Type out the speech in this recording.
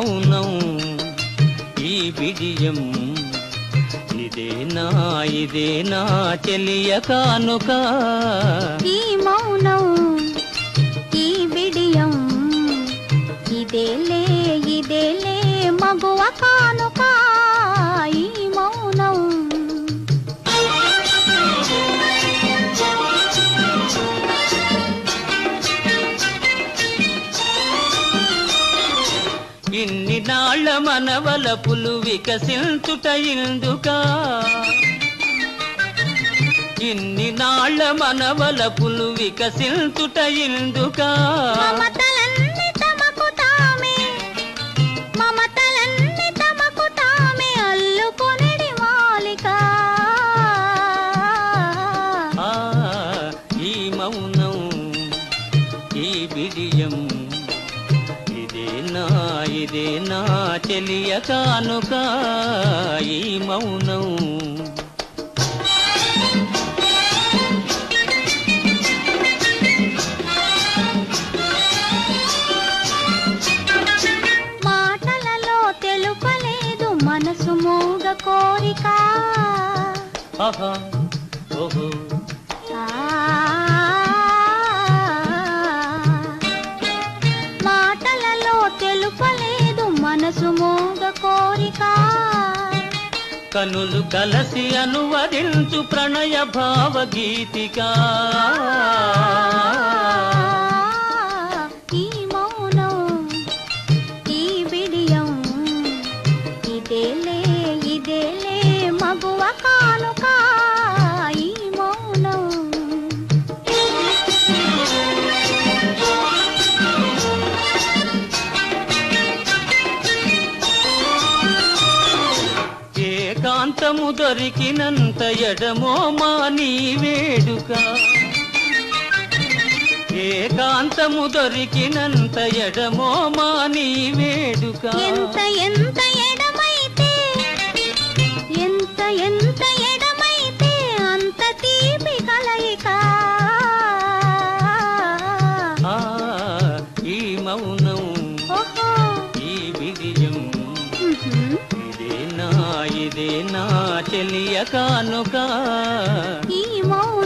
మౌనం ఈ విజయం ఇదేనా ఇదేనా చెలియ కానుక ఈ మౌనం ఈ విడియం ఇదేలే ఇదేలే మగువ కాను ఇన్ని నాళ్ళ మనవల పులు వికసించుట ఇందుకా. ఇన్ని నాళ్ళ మనవల పులు వికసించుట ఇందుకా. ఈ మౌనం ఈ బిడియం ఇదేనా ఇదేనా చెలియ కానుక ఈ మౌనం. మాటలలో తెలుపలేదు మనసు మూగ కోరిక. ఆహా ఓహో. ఆ, కనులు కలసి అనువదించు ప్రణయ భావగీతిగా ఏకాంతము దొరికినంత ఎడమో మాని వేడుక. ఏకాంతము దొరికినంత ఎడమో మాని వేడుక. ఎంత ఎంత ఇదే నా చెలియ కానుక. ఈ మౌ